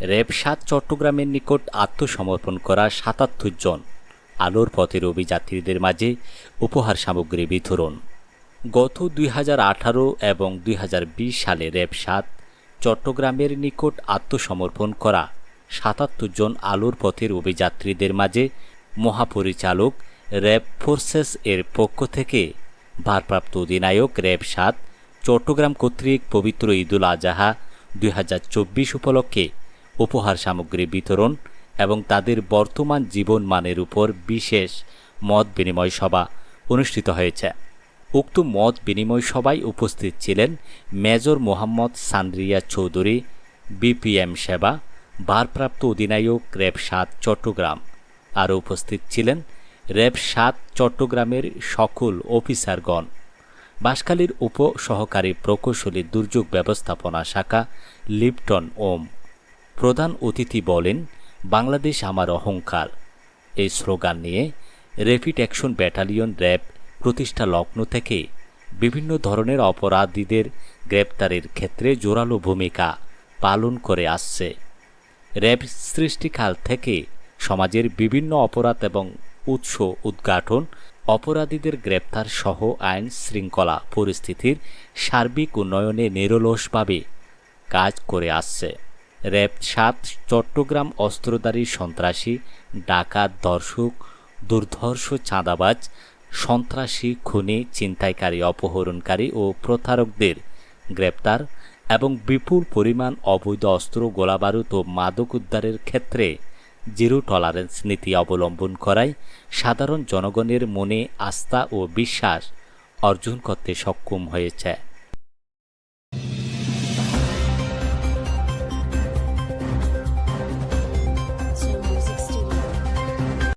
RAB সাত চট্টগ্রামের নিকট আত্মসমর্পণ করা সাতাত্তর জন আলোর পথের অভিযাত্রীদের মাঝে উপহার সামগ্রী বিতরণ। গত দুই হাজার আঠারো এবং দুই হাজার বিশ সালে র্যাব সাত চট্টগ্রামের নিকট আত্মসমর্পণ করা সাতাত্তর জন আলোর পথের অভিযাত্রীদের মাঝে মহাপরিচালক র্যাব ফোর্সেস এর পক্ষ থেকে ভারপ্রাপ্ত অধিনায়ক র্যাব সাত চট্টগ্রাম কর্তৃক পবিত্র ঈদুল আজহা দুই উপলক্ষে উপহার সামগ্রী বিতরণ এবং তাদের বর্তমান জীবনমানের উপর বিশেষ মত বিনিময় সভা অনুষ্ঠিত হয়েছে। উক্ত মত বিনিময় সভায় উপস্থিত ছিলেন মেজর মোহাম্মদ সান্দ্রিয়া চৌধুরী, বিপিএম সেবা, ভারপ্রাপ্ত অধিনায়ক র্যাব সাত চট্টগ্রাম। আরও উপস্থিত ছিলেন র্যাব সাত চট্টগ্রামের সকল অফিসারগণ। বাঁশখালীর উপ সহকারী প্রকৌশলী দুর্যোগ ব্যবস্থাপনা শাখা লিপটন ওম। প্রধান অতিথি বলেন, বাংলাদেশ আমার অহংকার। এই স্লোগান নিয়ে র্যাপিড অ্যাকশন ব্যাটালিয়ন র্যাব প্রতিষ্ঠা লগ্ন থেকে বিভিন্ন ধরনের অপরাধীদের গ্রেপ্তারের ক্ষেত্রে জোরালো ভূমিকা পালন করে আসছে। র্যাব সৃষ্টিকাল থেকে সমাজের বিভিন্ন অপরাধ এবং উৎস উদ্ঘাটন, অপরাধীদের গ্রেপ্তার সহ আইন শৃঙ্খলা পরিস্থিতির সার্বিক উন্নয়নে নিরলসভাবে কাজ করে আসছে। র্যাব সাত, চট্টগ্রাম অস্ত্রধারী সন্ত্রাসী ডাকাত দর্শক, দুর্ধর্ষ চাঁদাবাজ, সন্ত্রাসী, খুনি, ছিনতাইকারী, অপহরণকারী ও প্রতারকদের গ্রেপ্তার এবং বিপুল পরিমাণ অবৈধ অস্ত্র, গোলাবারুদ ও মাদক উদ্ধারের ক্ষেত্রে জিরো টলারেন্স নীতি অবলম্বন করায় সাধারণ জনগণের মনে আস্থা ও বিশ্বাস অর্জন করতে সক্ষম হয়েছে।